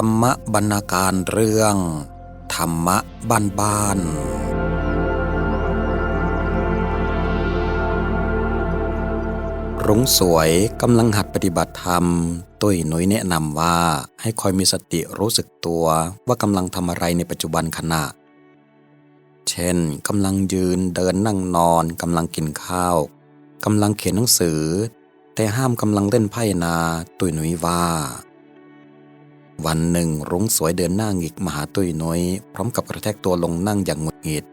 รรมบรรณาการเรื่อง ธรรมะบ้านบ้าน รุ้งสวยกำลังหัดปฏิบัติธรรม ตุ้ยหนุยแนะนำว่าให้คอยมีสติรู้สึกตัวว่ากำลังทำอะไรในปัจจุบันขณะ เช่นกำลังยืนเดินนั่งนอนกำลังกินข้าวกำลังเขียนหนังสือ แต่ห้ามกำลังเล่นไพ่นา ตุ้ยหนุยว่า วันหนึ่งรุ้งสวยเดินหน้าหงิกมาหาตุ้ยน้อย พร้อมกับกระแทกตัวลงนั่งอย่างหงุดหงิด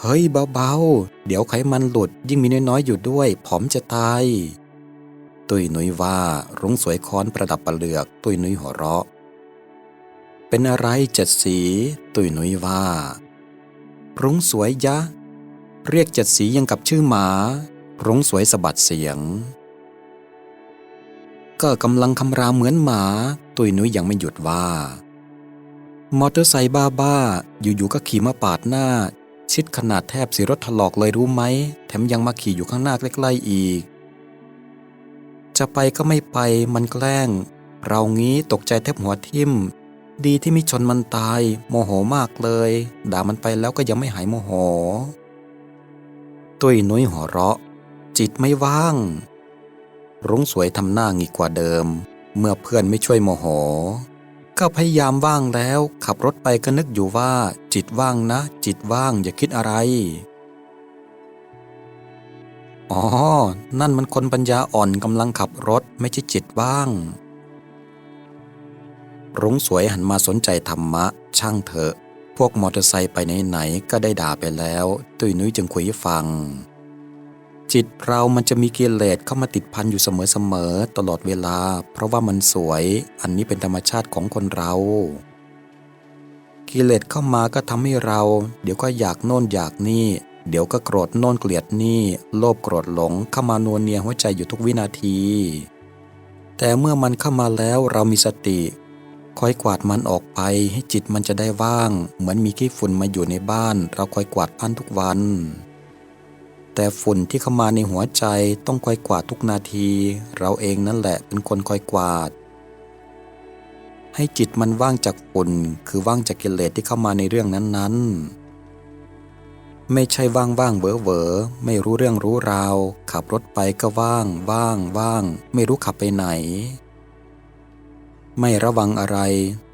เฮ้ยเบาๆ เดี๋ยวไขมันหลุดยิ่งมีน้อยๆอยู่ด้วยผอมจะตาย ตุ้ยนุ้ยว่ารุ้งสวยค้อนประดับประเลือก ตุ้ยนุ้ยหัวเราะ เป็นอะไรเจ็ดสี ตุ้ยนุ้ยว่า รุ้งสวยยะ เรียกเจ็ดสียังกับชื่อหมา รุ้งสวยสะบัดเสียง ก็กำลังคำรามเหมือนหมา ตุยนุ้ยยังไม่หยุดว่า มอเตอร์ไซค์บ้าๆอยู่ๆก็ขี่มาปาดหน้า ชิดขนาดแทบสีรถถลอกเลยรู้ไหม แถมยังมาขี่อยู่ข้างหน้าใกล้ๆอีก จะไปก็ไม่ไปมันแกล้ง เรางี้ตกใจแทบหัวทิ่ม ดีที่ไม่ชนมันตาย โมโหมากเลย ด่ามันไปแล้วก็ยังไม่หายโมโห ตุยนุ้ยหัวเราะ จิตไม่ว่าง รุ้งสวยทำหน้างีกว่าเดิม เมื่อเพื่อนไม่ช่วยโมโห ก็พยายามว่างแล้ว ขับรถไปก็นึกอยู่ว่า จิตว่างนะ จิตว่างอย่าคิดอะไร อ๋อ นั่นมันคนปัญญาอ่อนกำลังขับรถไม่ใช่จิตว่าง รุ้งสวยหันมาสนใจธรรมะ ช่างเถอะ พวกมอเตอร์ไซค์ไปไหนๆก็ได้ด่าไปแล้ว ตุยนุ้ยจึงคุยฟัง จิตเรามันจะมีกิเลสเข้ามาติดพันอยู่เสมอๆตลอดเวลา เพราะว่ามันสวย อันนี้เป็นธรรมชาติของคนเรา กิเลสเข้ามาก็ทำให้เรา เดี๋ยวก็อยากโน่นอยากนี่ เดี๋ยวก็โกรธโน่นเกลียดนี่ โลภโกรธหลงเข้ามานวเนียหัวใจอยู่ทุกวินาที แต่เมื่อมันเข้ามาแล้วเรามีสติ คอยกวาดมันออกไปให้จิตมันจะได้ว่าง เหมือนมีขี้ฝุ่นมาอยู่ในบ้าน เราคอยกวาดพันทุกวัน แต่ฝุ่นที่เข้ามาในหัวใจต้องคอยกวาดทุกนาที เราเองนั่นแหละเป็นคนคอยกวาด ให้จิตมันว่างจากฝุ่นคือว่างจากกิเลสที่เข้ามาในเรื่องนั้นๆ ไม่ใช่ว่างว่างเวอเวอไม่รู้เรื่องรู้ราว ขับรถไปก็ว่าง ว่างว่าง ไม่รู้ขับไปไหน ไม่ระวังอะไร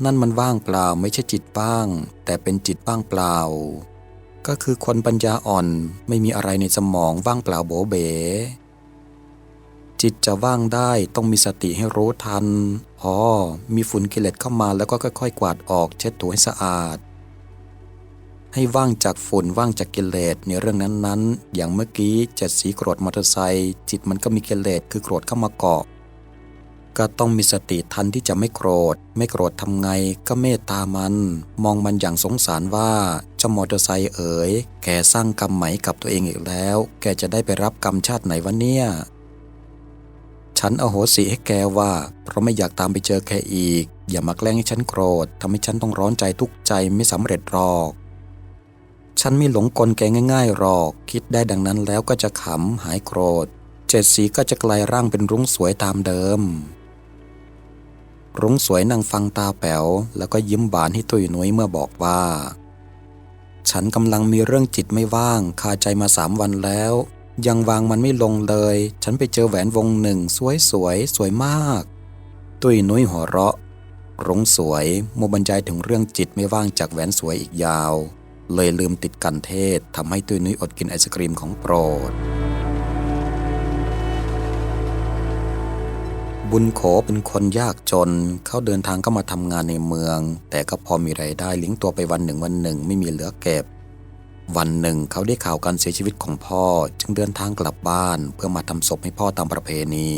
นั่นมันว่างเปล่าไม่ใช่จิตว่าง แต่เป็นจิตว่างเปล่า ก็คือคนปัญญาอ่อนไม่มีอะไรในสมองว่างเปล่าโบเบ จิตจะว่างได้ต้องมีสติให้รู้ทันอ๋อมีฝุ่นกิเลสเข้ามาแล้วก็ค่อยๆ กวาดออกเช็ดถูให้สะอาด ให้ว่างจากฝุ่นว่างจากกิเลสในเรื่องนั้นๆ อย่างเมื่อกี้เจ็ดสีโกรธมอเตอร์ไซค์จิตมันก็มีกิเลสคือโกรธเข้ามาเกาะ ก็ต้องมีสติทันที่จะไม่โกรธ ไม่โกรธทำไงก็เมตตามัน มองมันอย่างสงสารว่าเจ้ามอเตอร์ไซค์เอ๋ยแกสร้างกรรมไหมกับตัวเองอีกแล้ว แกจะได้ไปรับกรรมชาติไหนวะเนี่ยฉันอโหสิให้แกว่า เพราะไม่อยากตามไปเจอแกอีก อย่ามาแกล้งให้ฉันโกรธทำให้ฉันต้องร้อนใจทุกใจไม่สำเร็จหรอก ฉันไม่หลงกลแกง่ายๆหรอก คิดได้ดังนั้นแล้วก็จะขำหายโกรธ เจ็ดสีก็จะกลายร่างเป็นรุ้งสวยตามเดิม รุ้งสวยนั่งฟังตาแป๋วแล้วก็ยิ้มบานให้ตุยนุ้ยเมื่อบอกว่า ฉันกำลังมีเรื่องจิตไม่ว่าง คาใจมาสามวันแล้ว ยังวางมันไม่ลงเลย ฉันไปเจอแหวนวงหนึ่ง สวยสวยสวยมาก ตุยนุ้ยหัวเราะ รุ้งสวยโมบรรยายถึงเรื่องจิตไม่ว่างจากแหวนสวยอีกยาว เลยลืมติดกันเทศทำให้ตุยนุ้ยอดกินไอศกรีมของโปรด บุญโขเป็นคนยากจน เขาเดินทางก็มาทำงานในเมือง แต่ก็พอมีไรายได้เลี้ยงตัวไปวันหนึ่งวันหนึ่งไม่มีเหลือเก็บ วันหนึ่งเขาได้ข่าวการเสียชีวิตของพ่อจึงเดินทางกลับบ้านเพื่อมาทำศพให้พ่อตามประเพณี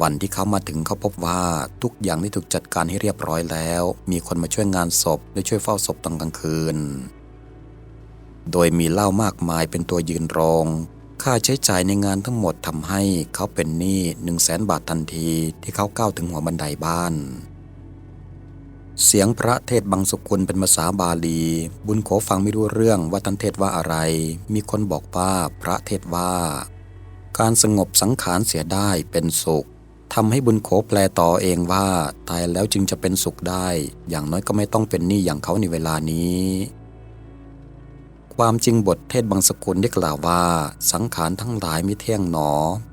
วันที่เขามาถึงเขาพบว่าทุกอย่างได้ถูกจัดการให้เรียบร้อยแล้ว มีคนมาช่วยงานศพและช่วยเฝ้าศพตอนกลางคืน โดยมีเหล้ามากมายเป็นตัวยืนรอง ค่าใช้จ่ายในงานทั้งหมดทำให้เขาเป็นหนี้หนึ่งแสนบาททันทีที่เขาก้าวถึงหัวบันไดบ้าน เสียงพระเทศบางสุกุลเป็นภาษาบาลี บุญโขฟังไม่รู้เรื่องว่าท่านเทศว่าอะไร มีคนบอกว่าพระเทศว่า การสงบสังขารเสียได้เป็นสุขทำให้บุญโขแปลต่อเองว่าตายแล้วจึงจะเป็นสุขได้ อย่างน้อยก็ไม่ต้องเป็นหนี้อย่างเขาในเวลานี้ ความจริงบทเทศบางสกุลได้กล่าวว่า สังขารทั้งหลายมิเที่ยงหนอ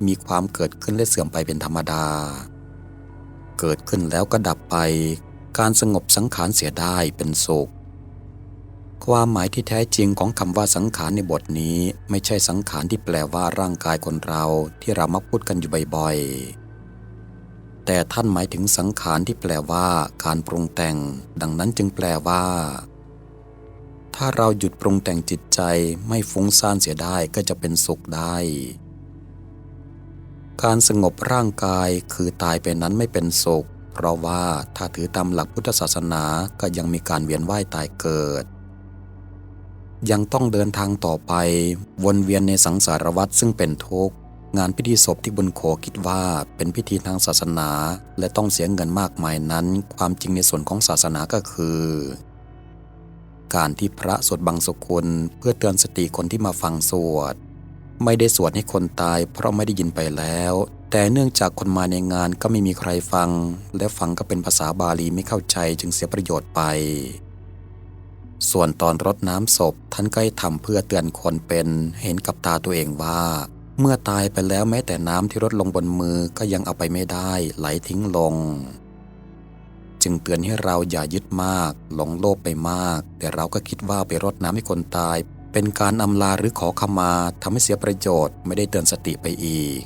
มีความเกิดขึ้นและเสื่อมไปเป็นธรรมดา เกิดขึ้นแล้วก็ดับไป การสงบสังขารเสียได้เป็นสุข ความหมายที่แท้จริงของคำว่าสังขารในบทนี้ไม่ใช่สังขารที่แปลว่าร่างกายคนเราที่เรามักพูดกันอยู่บ่อยๆ แต่ท่านหมายถึงสังขารที่แปลว่า การปรุงแต่ง ดังนั้นจึงแปลว่า ถ้าเราหยุดปรุงแต่งจิตใจไม่ฟุ้งซ่านเสียได้ก็จะเป็นสุขได้ การสงบร่างกายคือตายไปนั้นไม่เป็นสุข เพราะว่าถ้าถือตามหลักพุทธศาสนาก็ยังมีการเวียนว่ายตายเกิด ยังต้องเดินทางต่อไปวนเวียนในสังสารวัฏซึ่งเป็นทุกข์งานพิธีศพที่บุญโขคิดว่าเป็นพิธีทางศาสนา และต้องเสียเงินมากมายนั้น ความจริงในส่วนของศาสนาก็คือ การที่พระสวดบังสุกุลเพื่อเตือนสติคนที่มาฟังสวด ไม่ได้สวดให้คนตายเพราะไม่ได้ยินไปแล้ว แต่เนื่องจากคนมาในงานก็ไม่มีใครฟัง และฟังก็เป็นภาษาบาลีไม่เข้าใจจึงเสียประโยชน์ไป ส่วนตอนรดน้ำศพท่านก็ให้ทำเพื่อเตือนคนเป็นเห็นกับตาตัวเองว่า เมื่อตายไปแล้วแม้แต่น้ำที่รดลงบนมือก็ยังเอาไปไม่ได้ไหลทิ้งลง จึงเตือนให้เราอย่ายึดมาก หลงโลภไปมาก แต่เราก็คิดว่าไปรดน้ำให้คนตาย เป็นการอำลาหรือขอขมาทำให้เสียประโยชน์ไม่ได้เตือนสติไปอีก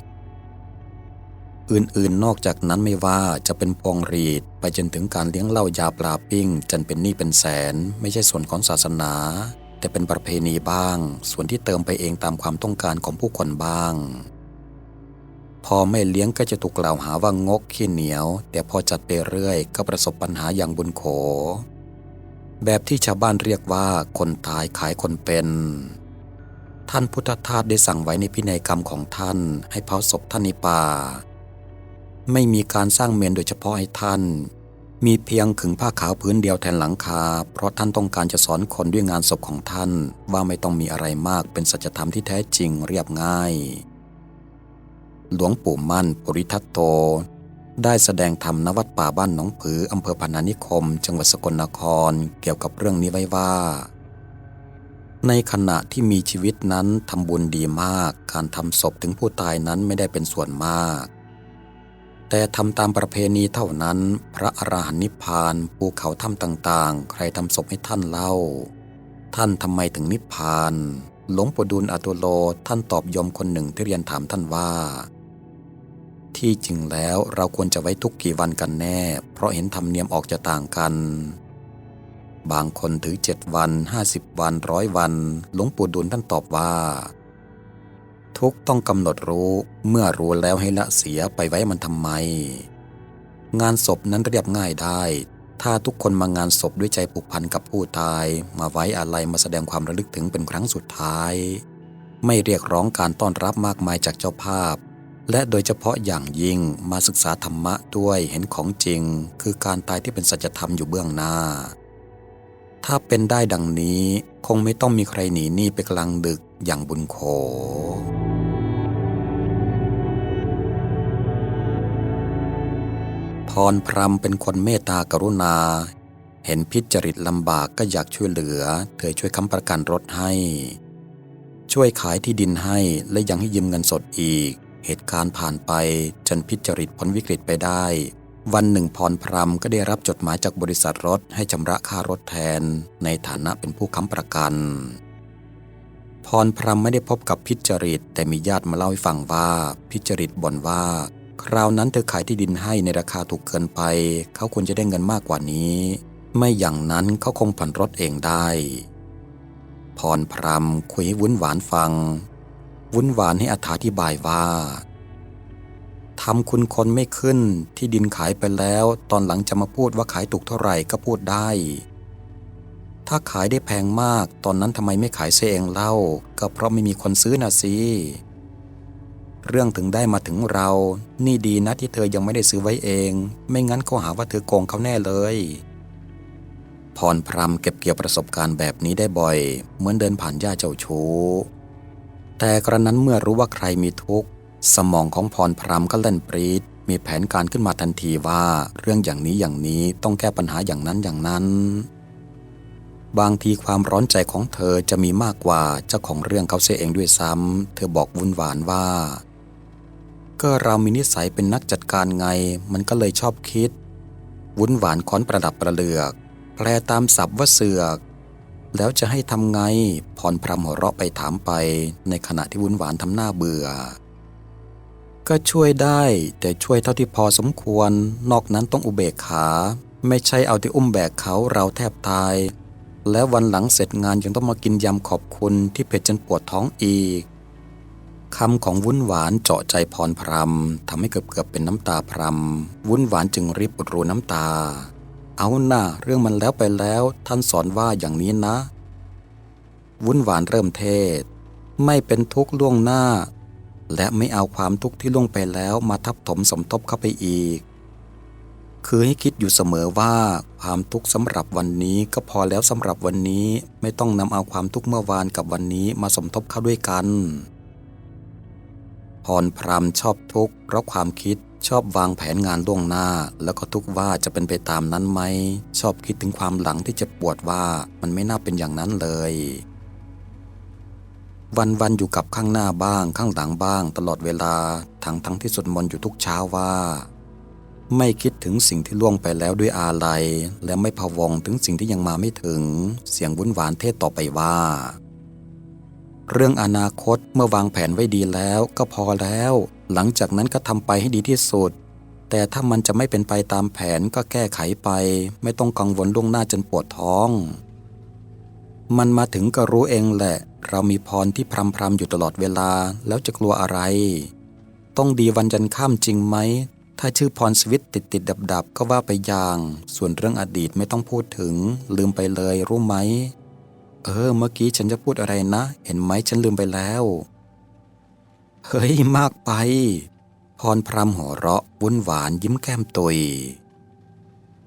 อื่นๆ นอกจากนั้นไม่ว่าจะเป็นพวงรีด ไปจนถึงการเลี้ยงเหล้ายาปลาปิ้ง จนเป็นหนี้เป็นแสน ไม่ใช่ส่วนของศาสนา แต่เป็นประเพณีบ้าง ส่วนที่เติมไปเองตามความต้องการของผู้คนบ้าง พอไม่เลี้ยงก็จะถูกกล่าวหาว่างกขี้เหนียว แต่พอจัดไปเรื่อยก็ประสบปัญหาอย่างบุญโข แบบที่ชาวบ้านเรียกว่าคนตายขายคนเป็น ท่านพุทธทาสได้สั่งไว้ในพินัยกรรมของท่าน ให้เผาศพท่านในป่า ไม่มีการสร้างเมนโดยเฉพาะให้ท่าน มีเพียงขึงผ้าขาวพื้นเดียวแทนหลังคา เพราะท่านต้องการจะสอนคนด้วยงานศพของท่าน ว่าไม่ต้องมีอะไรมากเป็นสัจธรรมที่แท้จริงเรียบง่าย หลวงปู่มั่นปุริทัตโต ได้แสดงธรรมณวัดป่าบ้านหนองผืออำเภอพนานิคม จังหวัดสกลนครเกี่ยวกับเรื่องนี้ไว้ว่า ในขณะที่มีชีวิตนั้นทำบุญดีมาก การทำศพถึงผู้ตายนั้นไม่ได้เป็นส่วนมาก แต่ทำตามประเพณีเท่านั้น พระอรหันต์นิพพานภูเขาถ้ำต่างๆ ใครทำศพให้ท่านเล่า ท่านทำไมถึงนิพพานหลวงปู่ดูลอตุโลท่านตอบยมคนหนึ่งที่เรียนถามท่านว่า ที่จริงแล้วเราควรจะไว้ทุกกี่วันกันแน่ เพราะเห็นธรรมเนียมออกจะต่างกัน บางคนถือเจ็ดวันห้าสิบวันร้อยวันหลวงปู่ดูลท่านตอบว่า ทุกต้องกำหนดรู้เมื่อรู้แล้วให้ละเสียไปไว้มันทำไม งานศพนั้นเรียบง่ายได้ ถ้าทุกคนมางานศพด้วยใจผูกพันกับผู้ตาย มาไว้อาลัยมาแสดงความระลึกถึงเป็นครั้งสุดท้าย ไม่เรียกร้องการต้อนรับมากมายจากเจ้าภาพ และโดยเฉพาะอย่างยิ่งมาศึกษาธรรมะด้วยเห็นของจริง คือการตายที่เป็นสัจธรรมอยู่เบื้องหน้า ถ้าเป็นได้ดังนี้คงไม่ต้องมีใครหนีหนี้ไปกลางดึกอย่างบุญโขพรพรำเป็นคนเมตตากรุณา เห็นพิจริตลำบากก็อยากช่วยเหลือ เธอช่วยค้ำประกันรถให้ ช่วยขายที่ดินให้และยังให้ยืมเงินสดอีก เหตุการณ์ผ่านไปจนพิจริตพ้นวิกฤตไปได้ วันหนึ่งพรพรำก็ได้รับจดหมายจากบริษัทรถให้ชำระค่ารถแทน ในฐานะเป็นผู้ค้ำประกัน พรพรำไม่ได้พบกับพิจริตแต่มีญาติมาเล่าให้ฟังว่า พิจริตบ่นว่า คราวนั้นเธอขายที่ดินให้ในราคาถูกเกินไป เขาควรจะได้เงินมากกว่านี้ ไม่อย่างนั้นเขาคงผ่อนรถเองได้ พรพรำคุยให้วุ้นหวานฟัง วุ้นหวานให้อธิบายว่าทำคุณคนไม่ขึ้นที่ดินขายไปแล้ว ตอนหลังจะมาพูดว่าขายถูกเท่าไหร่ก็พูดได้ ถ้าขายได้แพงมาก ตอนนั้นทำไมไม่ขายเสียเองเล่า ก็เพราะไม่มีคนซื้อนะสิเรื่องถึงได้มาถึงเรา นี่ดีนะที่เธอยังไม่ได้ซื้อไว้เอง ไม่งั้นเขาหาว่าเธอโกงเขาแน่เลยพรพรำเก็บเกี่ยวประสบการณ์แบบนี้ได้บ่อย เหมือนเดินผ่านย่าเจ้าชู้ แต่กระนั้นเมื่อรู้ว่าใครมีทุกข์ สมองของพรพรำก็เล่นปรีดมีแผนการขึ้นมาทันทีว่าเรื่องอย่างนี้อย่างนี้ต้องแก้ปัญหาอย่างนั้นอย่างนั้น บางทีความร้อนใจของเธอจะมีมากกว่าเจ้าของเรื่องเขาเสียเองด้วยซ้ำเธอบอกวุ่นหวานว่า ก็เรามีนิสัยเป็นนักจัดการไง มันก็เลยชอบคิด วุ้นหวานค้อนประดับประเลือก แปลตามศัพท์ว่าเสือก แล้วจะให้ทำไง พรพรำหัวเราะไปถามไป ในขณะที่วุ้นหวานทำหน้าเบื่อ ก็ช่วยได้แต่ช่วยเท่าที่พอสมควร นอกนั้นต้องอุเบกขา ไม่ใช่เอาที่อุ้มแบกเขาเราแทบตาย แล้ววันหลังเสร็จงานยังต้องมากินยำขอบคุณที่เผ็ดจนปวดท้องอีกคำของวุ้นหวานเจาะใจพรพรำทำให้เกือบเกือบเป็นน้ำตาพรำวุ้นหวานจึงรีบอุดรูน้ำตา เอาหน้าเรื่องมันแล้วไปแล้ว ท่านสอนว่าอย่างนี้นะ วุ้นหวานเริ่มเทศ ไม่เป็นทุกข์ล่วงหน้า และไม่เอาความทุกข์ที่ล่วงไปแล้วมาทับถมสมทบเข้าไปอีก คือให้คิดอยู่เสมอว่าความทุกข์สำหรับวันนี้ก็พอแล้วสำหรับวันนี้ไม่ต้องนำเอาความทุกข์เมื่อวานกับวันนี้มาสมทบเข้าด้วยกันพรพรำชอบทุกข์เพราะความคิด ชอบวางแผนงานล่วงหน้า แล้วก็ทุกว่าจะเป็นไปตามนั้นไหม ชอบคิดถึงความหลังที่จ็บปวดว่ามันไม่น่าเป็นอย่างนั้นเลย วันวันๆอยู่กับข้างหน้าบ้างข้างหลังบ้าง ตลอดเวลา ทั้งทั้งที่สวดมนต์อยู่ทุกเช้าว่า ไม่คิดถึงสิ่งที่ล่วงไปแล้วด้วยอาลัย และไม่พะวงถึงสิ่งที่ยังมาไม่ถึง เสียงวุ่นหวานเทศต่อไปว่าเรื่องอนาคตเมื่อวางแผนไว้ดีแล้วก็พอแล้ว หลังจากนั้นก็ทำไปให้ดีที่สุด แต่ถ้ามันจะไม่เป็นไปตามแผนก็แก้ไขไป ไม่ต้องกังวลล่วงหน้าจนปวดท้อง มันมาถึงก็รู้เองแหละ เรามีพรที่พรำพรำอยู่ตลอดเวลาแล้วจะกลัวอะไร ต้องดีวันจันข้ามจริงไหม ถ้าชื่อพรสวิตติดติดดับดับๆก็ว่าไปอย่าง ส่วนเรื่องอดีตไม่ต้องพูดถึง ลืมไปเลยรู้ไหม เออ เมื่อกี้ฉันจะพูดอะไรนะ เห็นไหมฉันลืมไปแล้ว เฮ้ยมากไป พรพรำหัวเราะวุ่นหวานยิ้มแก้มตุย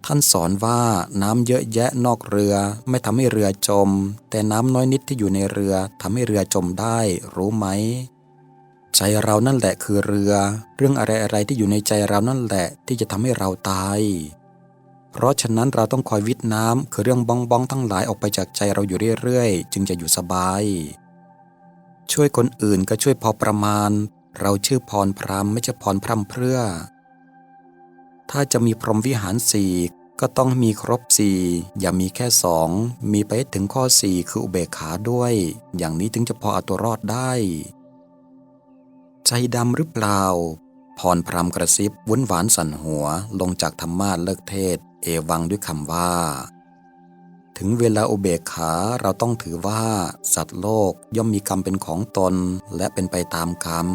ท่านสอนว่าน้ำเยอะแยะนอกเรือไม่ทำให้เรือจม แต่น้ำน้อยนิดที่อยู่ในเรือทำให้เรือจมได้รู้ไหม ใจเรานั่นแหละคือเรือ เรื่องอะไรอะไรที่อยู่ในใจเรานั่นแหละที่จะทำให้เราตาย เพราะฉะนั้นเราต้องคอยวิทน้ำคือเรื่องบ้องบ้องทั้งหลายออกไปจากใจเราอยู่เรื่อยๆ จึงจะอยู่สบาย ช่วยคนอื่นก็ช่วยพอประมาณ เราชื่อพรพรำไม่ใช่พรพรำเพรื่อ ถ้าจะมีพรหมวิหารสี่ก็ต้องมีครบสี่อย่ามีแค่สองมีไปถึงข้อสี่คืออุเบกขาด้วย อย่างนี้ถึงจะพอเอาตัวรอดได้ ใจดำหรือเปล่า พรพรำกระซิบวุ้นหวานสั่นหัวลงจากธรรมาสเลิกเทศ เอวังด้วยคำว่า ถึงเวลาอุเบกขาเราต้องถือว่าสัตว์โลกย่อมมีกรรมเป็นของตนและเป็นไปตามกรรม